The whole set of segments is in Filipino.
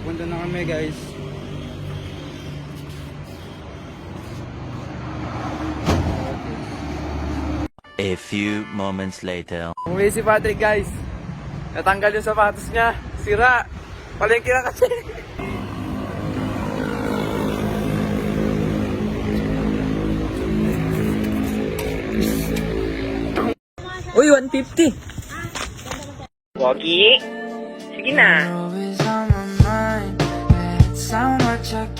Papunta na kami guys. A few moments later. Umuwi si Patrick guys. Natanggal yung sapatos niya. Sira. Palengke na kasi. Uy, 150. Wagi. Sige na. sound I you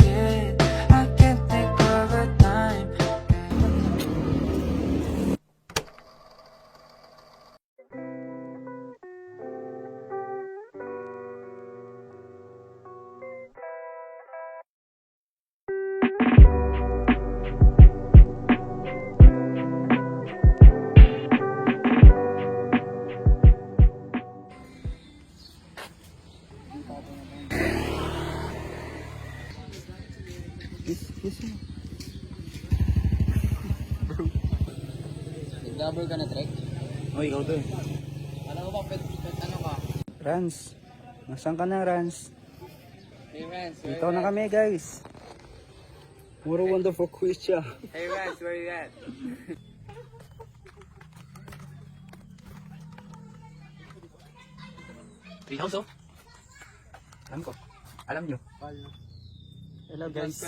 Kiss, kiss mo. Double ka na, Trek? Oh, ikaw to eh. Alam ko ba, pet, pet, ano ka? Rans. Nasaan ka na, Rans? Hey, Rance, Dito na kami, guys. Puro wonderful quiz siya. Hey, Rance, where you at? Treehouse, oh. Alam ko. Alam nyo. Hello, guys.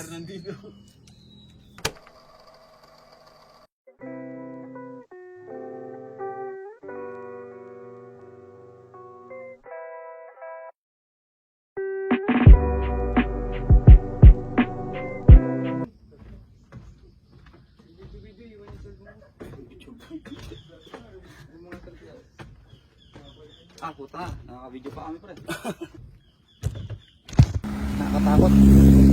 Ah, puta. Nakaka-video pa kami, pre. Nakakatakot.